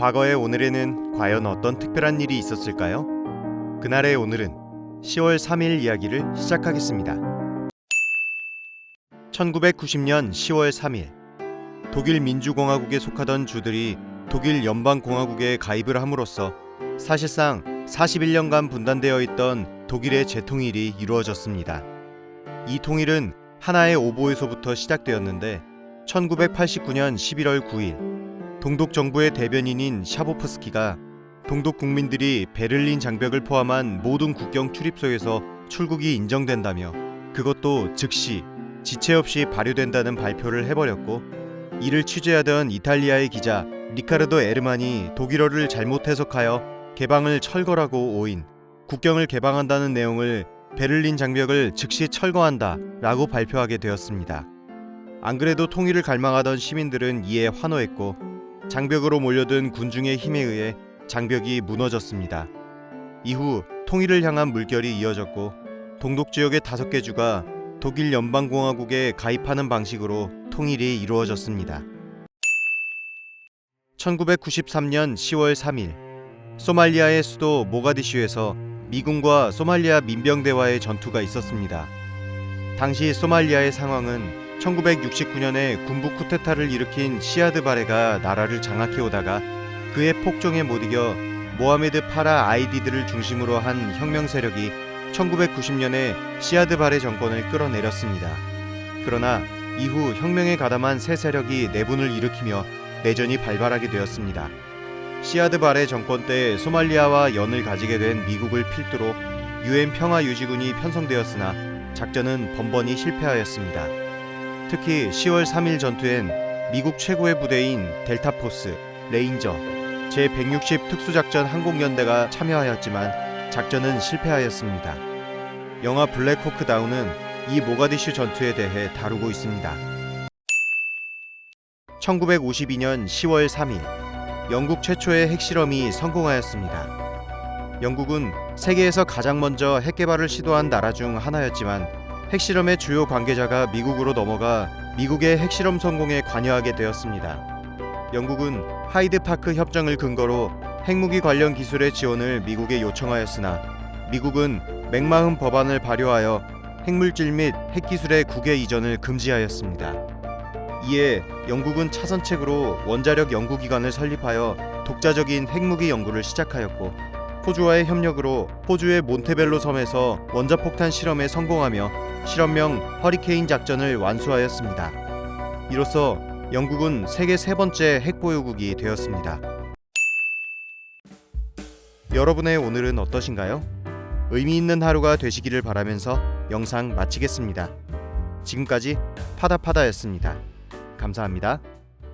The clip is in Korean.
과거의 오늘에는 과연 어떤 특별한 일이 있었을까요? 그날의 오늘은 10월 3일 이야기를 시작하겠습니다. 1990년 10월 3일 독일 민주공화국에 속하던 주들이 독일 연방공화국에 가입을 함으로써 사실상 41년간 분단되어 있던 독일의 재통일이 이루어졌습니다. 이 통일은 하나의 오보에서부터 시작되었는데 1989년 11월 9일 동독 정부의 대변인인 샤보프스키가 동독 국민들이 베를린 장벽을 포함한 모든 국경 출입소에서 출국이 인정된다며 그것도 즉시 지체 없이 발효된다는 발표를 해버렸고 이를 취재하던 이탈리아의 기자 리카르도 에르만이 독일어를 잘못 해석하여 개방을 철거라고 오인 국경을 개방한다는 내용을 베를린 장벽을 즉시 철거한다 라고 발표하게 되었습니다. 안 그래도 통일을 갈망하던 시민들은 이에 환호했고 장벽으로 몰려든 군중의 힘에 의해 장벽이 무너졌습니다. 이후 통일을 향한 물결이 이어졌고 동독 지역의 다섯 개 주가 독일 연방공화국에 가입하는 방식으로 통일이 이루어졌습니다. 1993년 10월 3일 소말리아의 수도 모가디슈에서 미군과 소말리아 민병대와의 전투가 있었습니다. 당시 소말리아의 상황은 1969년에 군부 쿠데타를 일으킨 시아드 바레가 나라를 장악해 오다가 그의 폭정에 못 이겨 모하메드 파라 아이디들을 중심으로 한 혁명 세력이 1990년에 시아드 바레 정권을 끌어내렸습니다. 그러나 이후 혁명에 가담한 새 세력이 내분을 일으키며 내전이 발발하게 되었습니다. 시아드 바레 정권 때 소말리아와 연을 가지게 된 미국을 필두로 유엔 평화 유지군이 편성되었으나 작전은 번번이 실패하였습니다. 특히 10월 3일 전투엔 미국 최고의 부대인 델타포스, 레인저, 제160 특수작전 항공연대가 참여하였지만 작전은 실패하였습니다. 영화 블랙호크 다운은 이 모가디슈 전투에 대해 다루고 있습니다. 1952년 10월 3일 영국 최초의 핵실험이 성공하였습니다. 영국은 세계에서 가장 먼저 핵 개발을 시도한 나라 중 하나였지만 핵실험의 주요 관계자가 미국으로 넘어가 미국의 핵실험 성공에 관여하게 되었습니다. 영국은 하이드파크 협정을 근거로 핵무기 관련 기술의 지원을 미국에 요청하였으나 미국은 맥마흠 법안을 발효하여 핵물질 및 핵기술의 국외 이전을 금지하였습니다. 이에 영국은 차선책으로 원자력 연구기관을 설립하여 독자적인 핵무기 연구를 시작하였고 호주와의 협력으로 호주의 몬테벨로 섬에서 원자폭탄 실험에 성공하며 실험명 허리케인 작전을 완수하였습니다. 이로써 영국은 세계 세 번째 핵보유국이 되었습니다. 여러분의 오늘은 어떠신가요? 의미 있는 하루가 되시기를 바라면서 영상 마치겠습니다. 지금까지 파다파다였습니다. 감사합니다.